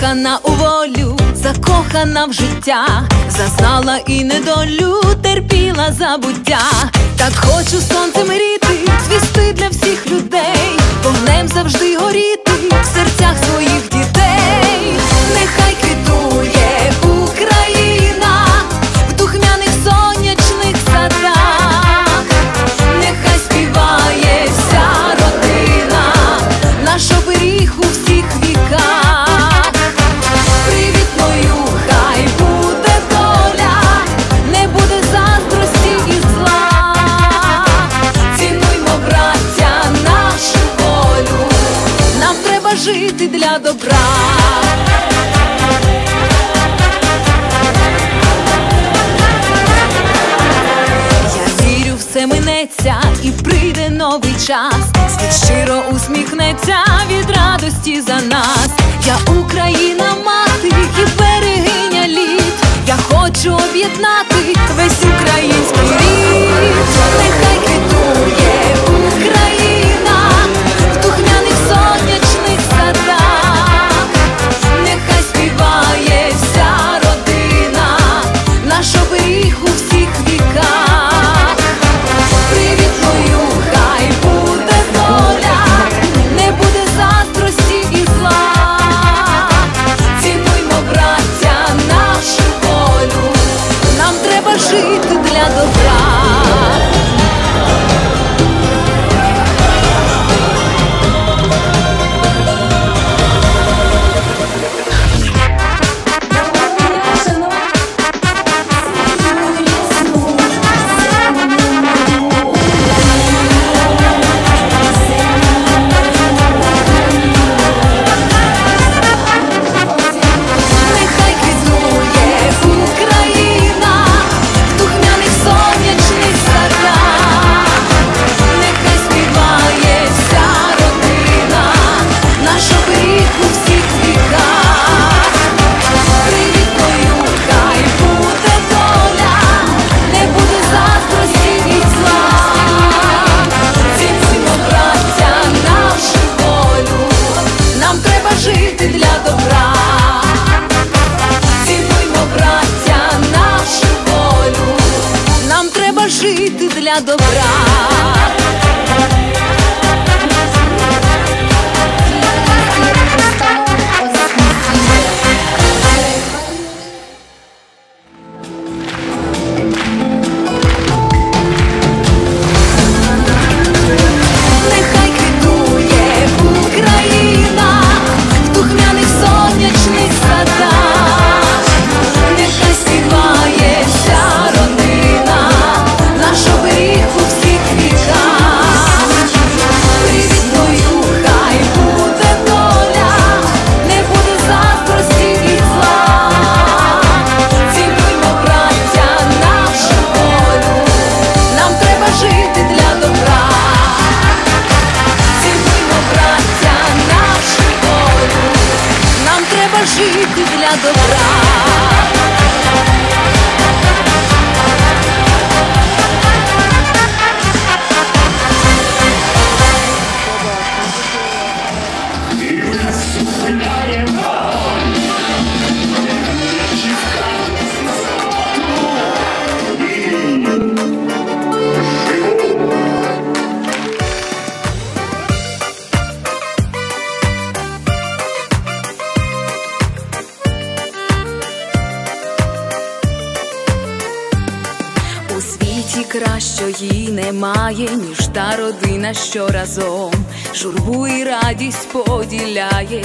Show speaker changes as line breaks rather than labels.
закохана у волю, закохана в життя, зазнала і недолю, терпіла забуття. Так треба жити для добра. Я вірю, все минеться і прийде новий час. Світ щиро усміхнеться від радості за нас. Я Україна. жити для добра. Цінуймо, браття, нашу волю. Нам треба жити для добра. жити для добра. У світі кращої немає, ніж та родина, що разом журбу і радість поділяє.